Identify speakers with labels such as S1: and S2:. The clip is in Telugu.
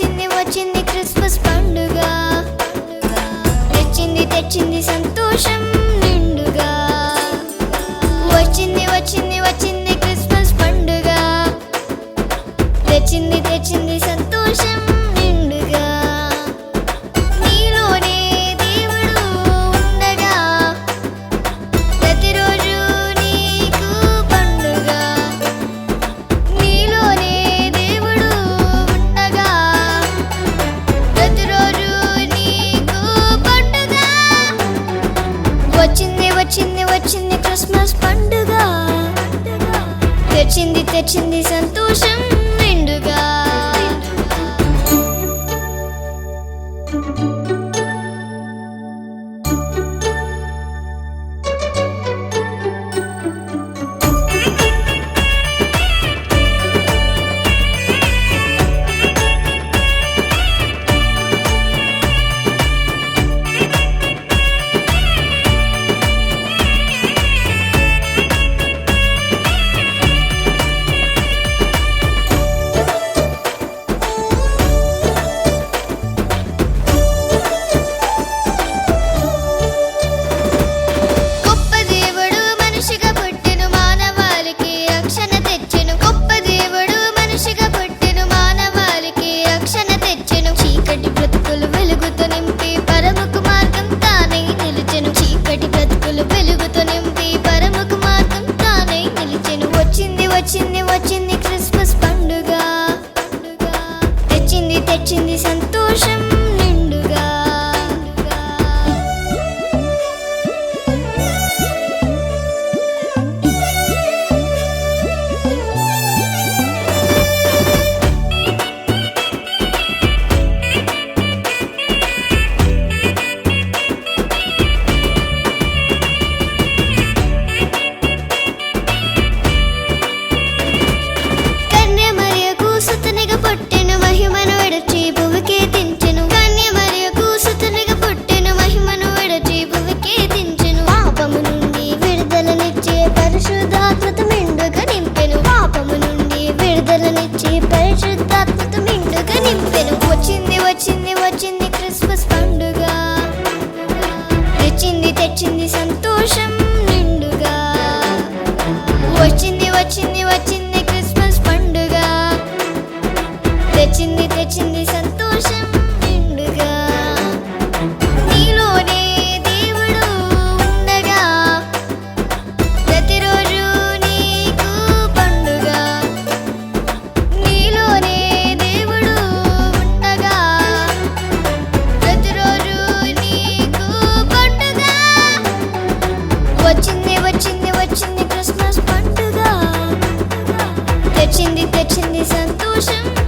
S1: వచ్చింది వచ్చింది క్రిస్మస్ పండుగ. తెచ్చింది తెచ్చింది సంతోషం. వచ్చింది వచ్చింది వచ్చింది క్రిస్మస్ పండుగ. తెచ్చింది తెచ్చింది సంతోషం. వచ్చింది వచ్చింది. తెచ్చింది తెచ్చింది సంతోషం నీలోనే దేవుడు ఉండగా. పండుగ. నీలోనే దేవుడు ఉండగా. వచ్చింది వచ్చింది వచ్చింది క్రిస్మస్ తెచ్చింది తెచ్చింది సంతోషం